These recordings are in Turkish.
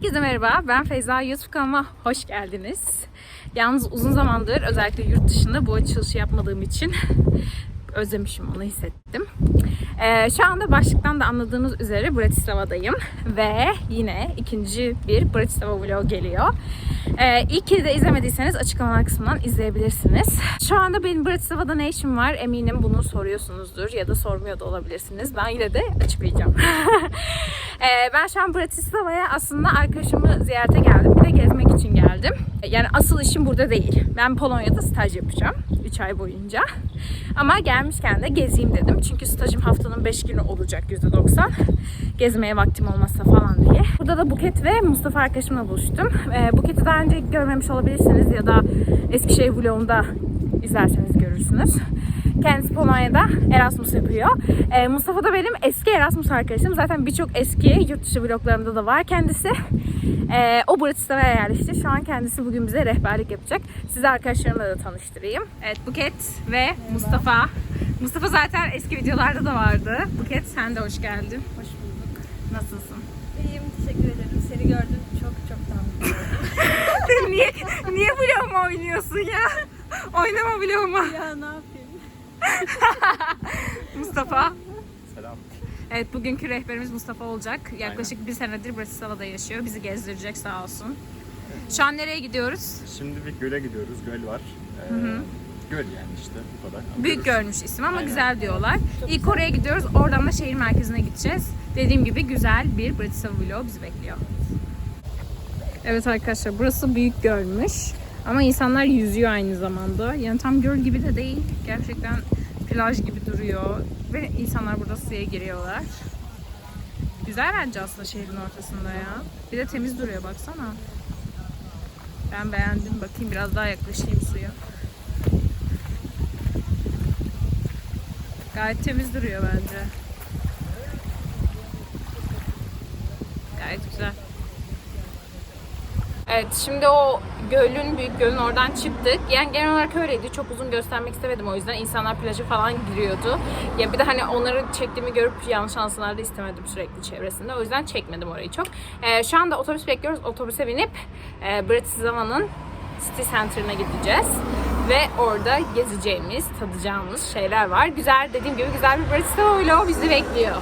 Herkese merhaba. Ben Feyza. YouTube kanalıma hoş geldiniz. Yalnız uzun zamandır özellikle yurt dışında bu açılışı yapmadığım için özlemişim onu hissettim. Ee, şu anda başlıktan da anladığınız üzere Bratislava'dayım ve yine ikinci bir Bratislava vlog geliyor. Ee, ilkini de izlemediyseniz açıklamalar kısmından izleyebilirsiniz. Şu anda benim Bratislava'da ne işim var eminim bunu soruyorsunuzdur ya da sormuyor da olabilirsiniz. Ben yine de açıklayacağım. Ee, ben şu an Bratislava'ya aslında arkadaşımı ziyarete geldim. Bir de gezmek için geldim. Yani asıl işim burada değil. Ben Polonya'da staj yapacağım 3 ay boyunca. Ama gelmişken de gezeyim dedim. Çünkü stajım haftanın 5 günü olacak %90. Gezmeye vaktim olmazsa falan diye. Burada da Buket ve Mustafa arkadaşımla buluştum. Ee, Buket'i daha önce görmemiş olabilirsiniz ya da Eskişehir vlogunda izlerseniz görürsünüz. Kendisi Polonya'da Erasmus yapıyor. Ee, Mustafa da benim eski Erasmus arkadaşım. Zaten birçok eski yurt dışı vloglarımda da var kendisi. Ee, o Bratislava'ya yerleşti. Şu an kendisi bugün bize rehberlik yapacak. Sizi arkadaşlarımla da tanıştırayım. Evet Buket ve Mustafa. Mustafa zaten eski videolarda da vardı. Buket sen de hoş geldin. Hoş bulduk. Nasılsın? İyiyim, teşekkür ederim. Seni gördüm, çok çok oldum. niye niye vloguma oynuyorsun ya? Oynama vloguma. ya ne yapayım? Mustafa. Selam. Evet bugünkü rehberimiz Mustafa olacak. Yaklaşık bir senedir Bratislava'da yaşıyor. Bizi gezdirecek sağ olsun. Şu an nereye gidiyoruz? Şimdi bir göle gidiyoruz. Göl var. Ee, Göl yani işte bu kadar. Büyük Görürüz. görmüş isim ama Aynen. güzel diyorlar. İlk oraya gidiyoruz. Oradan da şehir merkezine gideceğiz. Dediğim gibi güzel bir Bratislava vlogu bizi bekliyor. Evet arkadaşlar burası büyük gölmüş. Ama insanlar yüzüyor aynı zamanda. Yani tam göl gibi de değil. Gerçekten plaj gibi duruyor. Ve insanlar burada suya giriyorlar. Güzel bence aslında şehrin ortasında ya. Bir de temiz duruyor baksana. Ben beğendim. Bakayım biraz daha yaklaşayım suya. Gayet temiz duruyor bence. Gayet güzel. Evet şimdi o gölün, büyük gölün oradan çıktık. Yani genel olarak öyleydi. Çok uzun göstermek istemedim o yüzden. insanlar plaja falan giriyordu. Ya bir de hani onları çektiğimi görüp yanlış ansınlar da istemedim sürekli çevresinde. O yüzden çekmedim orayı çok. Ee, şu anda otobüs bekliyoruz. Otobüse binip e, Bratislava'nın City Center'ına gideceğiz. Ve orada gezeceğimiz, tadacağımız şeyler var. Güzel, dediğim gibi güzel bir Bratislava vlogu bizi bekliyor.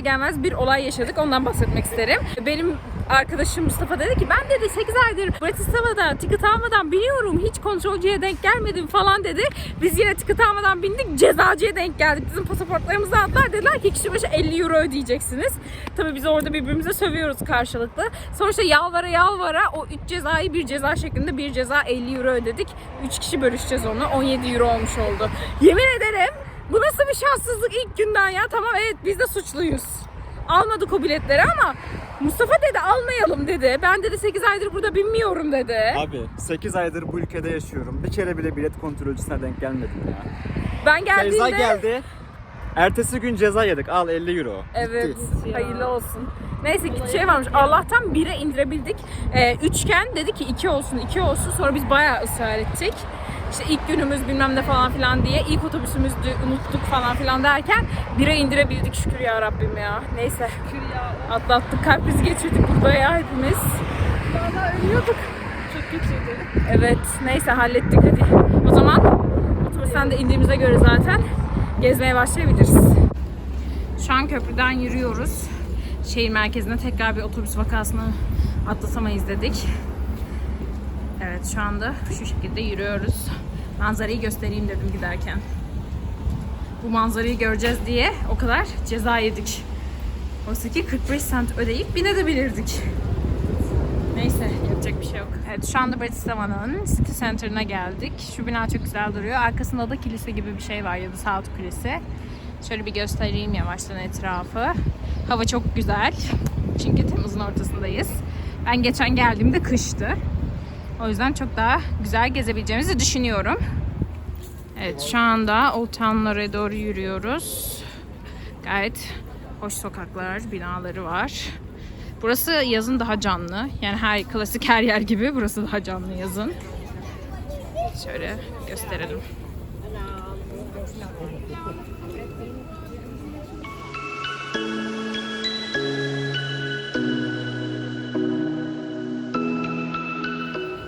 Gelmez bir olay yaşadık. Ondan bahsetmek isterim. Benim arkadaşım Mustafa dedi ki ben dedi 8 aydır Bratislava'da ticket almadan biniyorum. Hiç kontrolcüye denk gelmedim falan dedi. Biz yine ticket almadan bindik. Cezacıya denk geldik. Bizim pasaportlarımızı aldılar. Dediler ki kişi başı 50 euro ödeyeceksiniz. Tabii biz orada birbirimize sövüyoruz karşılıklı. Sonuçta yalvara yalvara o 3 cezayı bir ceza şeklinde bir ceza 50 euro ödedik. 3 kişi bölüşeceğiz onu. 17 euro olmuş oldu. Yemin ederim bu nasıl bir şanssızlık ilk günden ya? Tamam evet biz de suçluyuz. Almadık o biletleri ama Mustafa dedi almayalım dedi. Ben dedi 8 aydır burada binmiyorum dedi. Abi 8 aydır bu ülkede yaşıyorum. Bir kere bile bilet kontrolcüsüne denk gelmedim ya. Ben geldiğimde... Ceza geldi. Ertesi gün ceza yedik. Al 50 euro. Evet. Gitti. Hayırlı olsun. Neyse ki şey varmış. Allah'tan 1'e indirebildik. Ee, üçken dedi ki 2 olsun 2 olsun. Sonra biz bayağı ısrar ettik. İşte ilk günümüz bilmem ne falan filan diye ilk otobüsümüzdü unuttuk falan filan derken 1'e indirebildik şükür ya Rabbim ya. Neyse Şükür ya. atlattık kalp krizi geçirdik burada ya hepimiz. Valla ölüyorduk. Çok kötüydü. Evet neyse hallettik hadi. O zaman otobüsten de indiğimize göre zaten gezmeye başlayabiliriz. Şu an köprüden yürüyoruz. Şehir merkezine tekrar bir otobüs vakasını atlatamayız dedik. Evet şu anda şu şekilde yürüyoruz. Manzarayı göstereyim dedim giderken. Bu manzarayı göreceğiz diye o kadar ceza yedik. Oysa ki 45 cent ödeyip binebilirdik. Neyse yapacak bir şey yok. Evet şu anda Bratislava'nın City Center'ına geldik. Şu bina çok güzel duruyor. Arkasında da kilise gibi bir şey var ya da South Kulesi. Şöyle bir göstereyim yavaştan etrafı. Hava çok güzel. Çünkü Temmuz'un ortasındayız. Ben geçen geldiğimde kıştı. O yüzden çok daha güzel gezebileceğimizi düşünüyorum. Evet şu anda Old Town'lara doğru yürüyoruz. Gayet hoş sokaklar, binaları var. Burası yazın daha canlı. Yani her klasik her yer gibi burası daha canlı yazın. Şöyle gösterelim.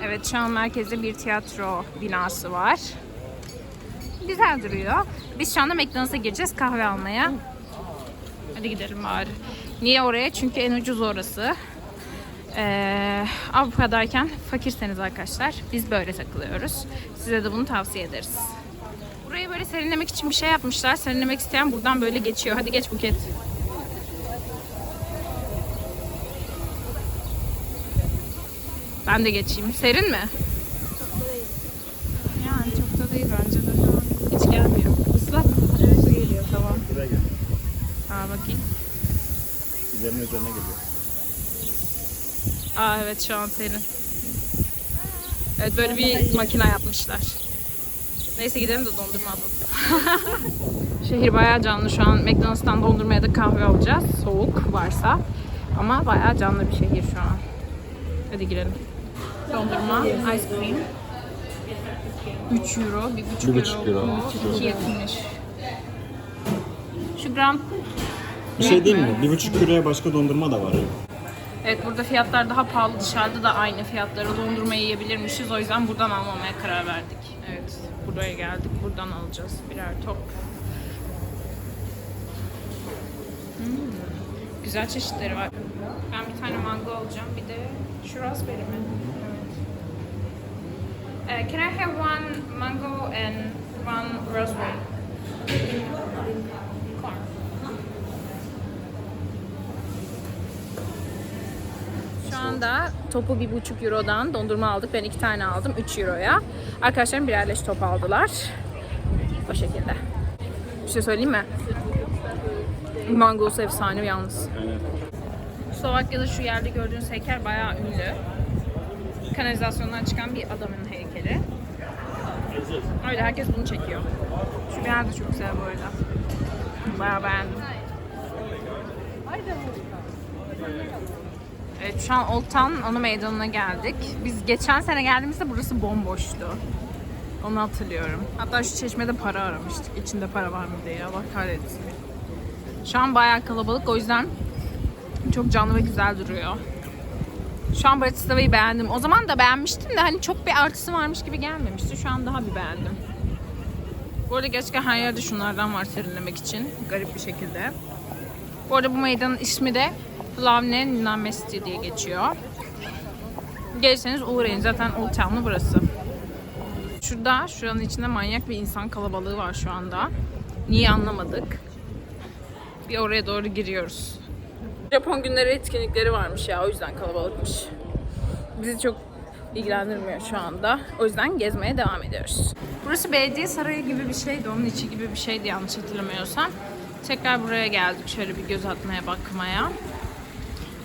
Evet şu an merkezde bir tiyatro binası var. Güzel duruyor. Biz şu anda McDonald's'a gireceğiz kahve almaya. Hadi gidelim bari. Niye oraya? Çünkü en ucuz orası. Ee, Avrupa'dayken fakirseniz arkadaşlar biz böyle takılıyoruz. Size de bunu tavsiye ederiz. Burayı böyle serinlemek için bir şey yapmışlar. Serinlemek isteyen buradan böyle geçiyor. Hadi geç Buket. Ben de geçeyim. Serin mi? Yani çok da değil bence de. Hiç gelmiyor. Islak. Evet geliyor tamam. Buraya gel. Aa bakayım. Üzerine üzerine geliyor. Aa evet şu an serin. Evet böyle bir makine yapmışlar. Neyse gidelim de dondurma alalım. Şehir bayağı canlı şu an. McDonald's'tan dondurmaya da kahve alacağız. Soğuk varsa. Ama bayağı canlı bir şehir şu an. Hadi girelim. Dondurma, ice cream. 3 euro, 1,5 Bir buçuk euro. euro. 2 yakınmış. Şu gram Bir şey diyeyim mi? Bir buçuk euroya başka dondurma da var. Evet burada fiyatlar daha pahalı. Dışarıda da aynı fiyatlara dondurma yiyebilirmişiz. O yüzden buradan almamaya karar verdik. Evet buraya geldik. Buradan alacağız birer top. Hmm, Güzel çeşitleri var. Ben bir tane mango alacağım. Bir de şu raspberry mi? Evet. Uh, can I have one mango and one raspberry? Anda topu bir buçuk eurodan dondurma aldık. Ben iki tane aldım 3 euroya. Arkadaşlarım birer leş top aldılar. O şekilde. Bir şey söyleyeyim mi? Mangosu efsane yalnız. Slovakya'da şu yerde gördüğünüz heykel bayağı ünlü. Kanalizasyondan çıkan bir adamın heykeli. Öyle herkes bunu çekiyor. Şu bina da çok güzel bu arada. Bayağı beğendim. Evet şu an Old Town ana meydanına geldik. Biz geçen sene geldiğimizde burası bomboştu. Onu hatırlıyorum. Hatta şu çeşmede para aramıştık. İçinde para var mı diye. Allah kahretsin. Şu an bayağı kalabalık. O yüzden çok canlı ve güzel duruyor. Şu an Bratislava'yı beğendim. O zaman da beğenmiştim de hani çok bir artısı varmış gibi gelmemişti. Şu an daha bir beğendim. Bu arada gerçekten her yerde şunlardan var serinlemek için. Garip bir şekilde. Bu arada bu meydanın ismi de Plavne Namesti diye geçiyor. Gelirseniz uğrayın. Zaten Old Town'u burası. Şurada, şuranın içinde manyak bir insan kalabalığı var şu anda. Niye anlamadık. Bir oraya doğru giriyoruz. Japon günleri etkinlikleri varmış ya o yüzden kalabalıkmış. Bizi çok ilgilendirmiyor şu anda. O yüzden gezmeye devam ediyoruz. Burası belediye sarayı gibi bir şeydi. Onun içi gibi bir şeydi yanlış hatırlamıyorsam. Tekrar buraya geldik şöyle bir göz atmaya bakmaya.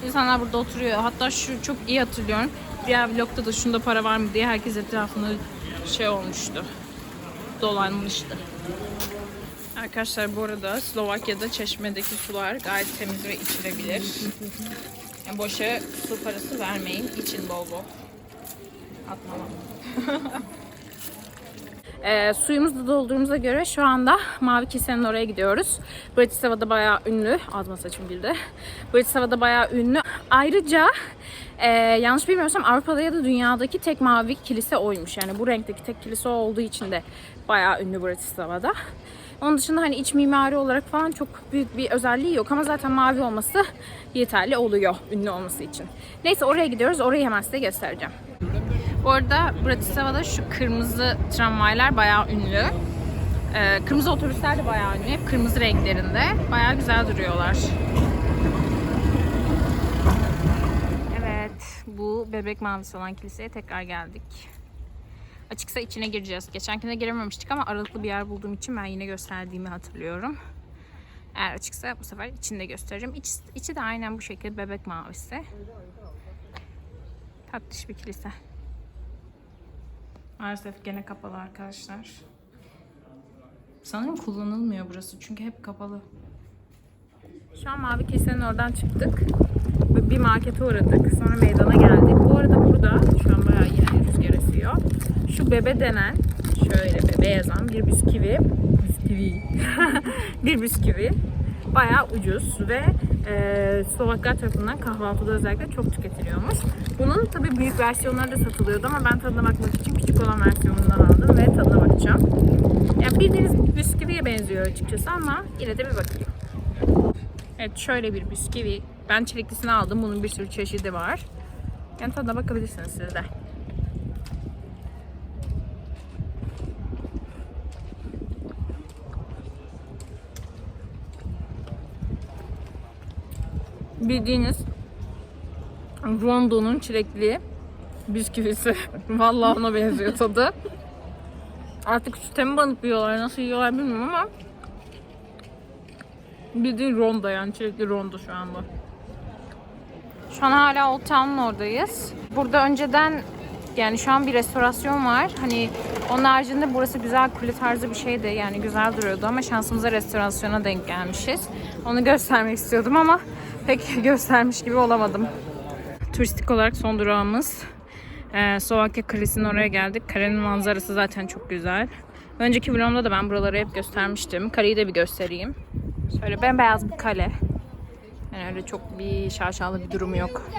İnsanlar burada oturuyor. Hatta şu çok iyi hatırlıyorum. Diğer vlogda da şunda para var mı diye herkes etrafında şey olmuştu. Dolanmıştı. Arkadaşlar bu arada Slovakya'da çeşmedeki sular gayet temiz ve içilebilir. Yani boşa su parası vermeyin. için bol bol. Atmama. E, suyumuzu da doldurduğumuza göre şu anda Mavi Kilise'nin oraya gidiyoruz. Bratislava'da bayağı ünlü. Ağzıma saçım girdi. Bratislava'da bayağı ünlü. Ayrıca e, yanlış bilmiyorsam Avrupa'da ya da dünyadaki tek mavi kilise oymuş. Yani bu renkteki tek kilise olduğu için de bayağı ünlü Bratislava'da. Onun dışında hani iç mimari olarak falan çok büyük bir özelliği yok ama zaten mavi olması yeterli oluyor ünlü olması için. Neyse oraya gidiyoruz. Orayı hemen size göstereceğim. Bu arada Bratislava'da şu kırmızı tramvaylar bayağı ünlü. Ee, kırmızı otobüsler de bayağı ünlü. Hep kırmızı renklerinde. Bayağı güzel duruyorlar. Evet, bu bebek mavisi olan kiliseye tekrar geldik. Açıksa içine gireceğiz. Geçenkine girememiştik ama aralıklı bir yer bulduğum için ben yine gösterdiğimi hatırlıyorum. Eğer açıksa bu sefer içinde göstereceğim. İç, içi de aynen bu şekilde bebek mavisi. Tatlış bir kilise. Maalesef gene kapalı arkadaşlar. Sanırım kullanılmıyor burası çünkü hep kapalı. Şu an Mavi Kilise'nin oradan çıktık. bir markete uğradık. Sonra meydana geldik. Bu arada burada şu an bayağı yine rüzgar esiyor. Şu bebe denen şöyle bebe yazan bir bisküvi bisküvi bir bisküvi bayağı ucuz ve e, Slovaklar tarafından kahvaltıda özellikle çok tüketiliyormuş. Bunun tabii büyük versiyonları da satılıyordu ama ben tadına bakmak için küçük olan versiyonundan aldım ve tadına bakacağım. Yani bildiğiniz bisküviye benziyor açıkçası ama yine de bir bakayım. Evet şöyle bir bisküvi. Ben çileklisini aldım. Bunun bir sürü çeşidi var. Yani tadına bakabilirsiniz siz de. Bildiğiniz Rondo'nun çilekli bisküvisi. Vallahi ona benziyor tadı. Artık süte mi banıp yiyorlar, nasıl yiyorlar bilmiyorum ama Bildiğin ronda yani çilekli ronda şu anda. Şu an hala Old Town'un oradayız. Burada önceden yani şu an bir restorasyon var. Hani onun haricinde burası güzel kule tarzı bir şeydi. Yani güzel duruyordu ama şansımıza restorasyona denk gelmişiz. Onu göstermek istiyordum ama pek göstermiş gibi olamadım. Turistik olarak son durağımız ee, Slovakya Kalesi'nin oraya geldik. Kalenin manzarası zaten çok güzel. Önceki vlogumda da ben buraları hep göstermiştim. Kaleyi de bir göstereyim. Şöyle bembeyaz bir kale. Yani öyle çok bir şaşalı bir durumu yok.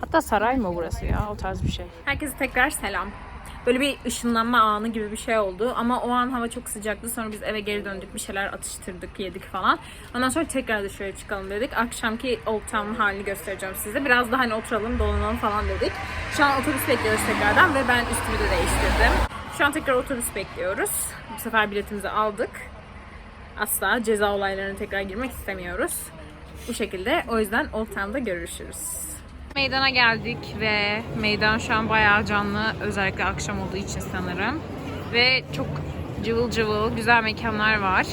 Hatta saray mı burası ya? O tarz bir şey. Herkese tekrar selam. Böyle bir ışınlanma anı gibi bir şey oldu. Ama o an hava çok sıcaktı. Sonra biz eve geri döndük. Bir şeyler atıştırdık, yedik falan. Ondan sonra tekrar dışarı çıkalım dedik. Akşamki Old Town halini göstereceğim size. Biraz daha hani oturalım, dolanalım falan dedik. Şu an otobüs bekliyoruz tekrardan ve ben üstümü de değiştirdim. Şu an tekrar otobüs bekliyoruz. Bu sefer biletimizi aldık asla ceza olaylarına tekrar girmek istemiyoruz. Bu şekilde. O yüzden Old Town'da görüşürüz. Meydana geldik ve meydan şu an bayağı canlı. Özellikle akşam olduğu için sanırım. Ve çok cıvıl cıvıl güzel mekanlar var.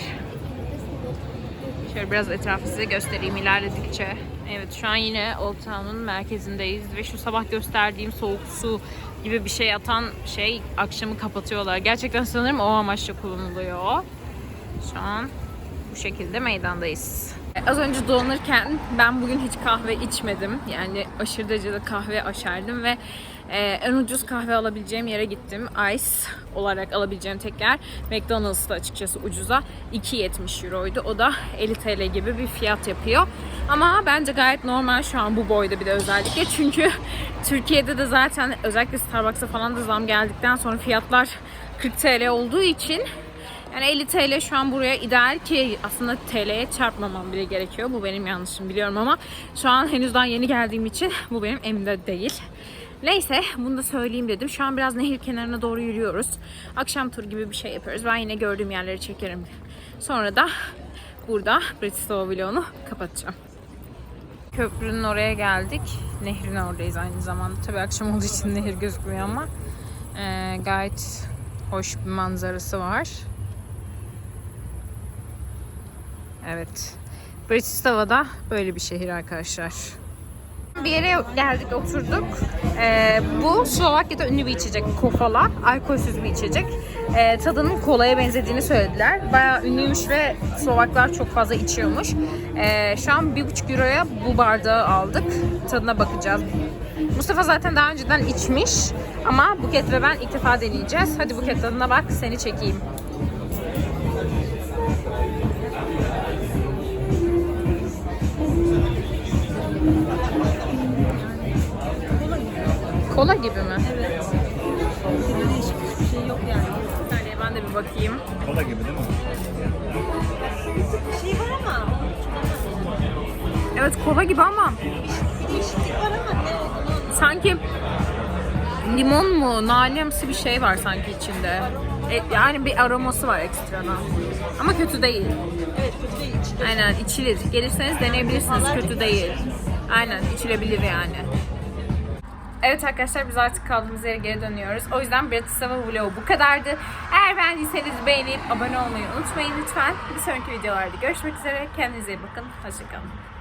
Şöyle biraz etrafı size göstereyim ilerledikçe. Evet şu an yine Old Town'un merkezindeyiz ve şu sabah gösterdiğim soğuk su gibi bir şey atan şey akşamı kapatıyorlar. Gerçekten sanırım o amaçla kullanılıyor. Şu an bu şekilde meydandayız. Az önce dolanırken ben bugün hiç kahve içmedim. Yani aşırı derecede kahve aşerdim ve e, en ucuz kahve alabileceğim yere gittim. Ice olarak alabileceğim tek yer McDonald's'ta açıkçası ucuza 2.70 euroydu. O da 50 TL gibi bir fiyat yapıyor. Ama bence gayet normal şu an bu boyda bir de özellikle. Çünkü Türkiye'de de zaten özellikle Starbucks'a falan da zam geldikten sonra fiyatlar 40 TL olduğu için yani 50 TL şu an buraya ideal ki aslında TL'ye çarpmamam bile gerekiyor. Bu benim yanlışım biliyorum ama şu an henüz daha yeni geldiğim için bu benim elimde değil. Neyse bunu da söyleyeyim dedim. Şu an biraz nehir kenarına doğru yürüyoruz. Akşam tur gibi bir şey yapıyoruz. Ben yine gördüğüm yerleri çekerim. Sonra da burada Bratislava vlogunu kapatacağım. Köprünün oraya geldik. Nehrin oradayız aynı zamanda. Tabii akşam olduğu için nehir gözükmüyor ama e, gayet hoş bir manzarası var. Evet. Bratislava'da böyle bir şehir arkadaşlar. Bir yere geldik oturduk. Ee, bu Slovakya'da ünlü bir içecek Kofala. Alkolsüz bir içecek. Ee, tadının kolaya benzediğini söylediler. Bayağı ünlüymüş ve Slovaklar çok fazla içiyormuş. Ee, şu an 1,5 euroya bu bardağı aldık. Tadına bakacağız. Mustafa zaten daha önceden içmiş. Ama Buket ve ben ilk defa deneyeceğiz. Hadi Buket tadına bak seni çekeyim. Kola gibi mi? Evet. Değişik hiçbir şey yok yani. Bir saniye ben de bir bakayım. Kola gibi değil mi? Şey var ama. Evet kola gibi ama Bir değişiklik var ama ne olduğunu sanki limon mu, nanemsi bir şey var sanki içinde. E, yani bir aroması var ekstradan. Ama kötü değil. Evet kötü değil. içinde. Aynen içilir. Gelirseniz deneyebilirsiniz. Kötü değil. Aynen içilebilir yani. Evet arkadaşlar biz artık kaldığımız yere geri dönüyoruz. O yüzden Bratislava vlogu bu kadardı. Eğer beğendiyseniz beğenip abone olmayı unutmayın lütfen. Bir sonraki videolarda görüşmek üzere. Kendinize iyi bakın. Hoşçakalın.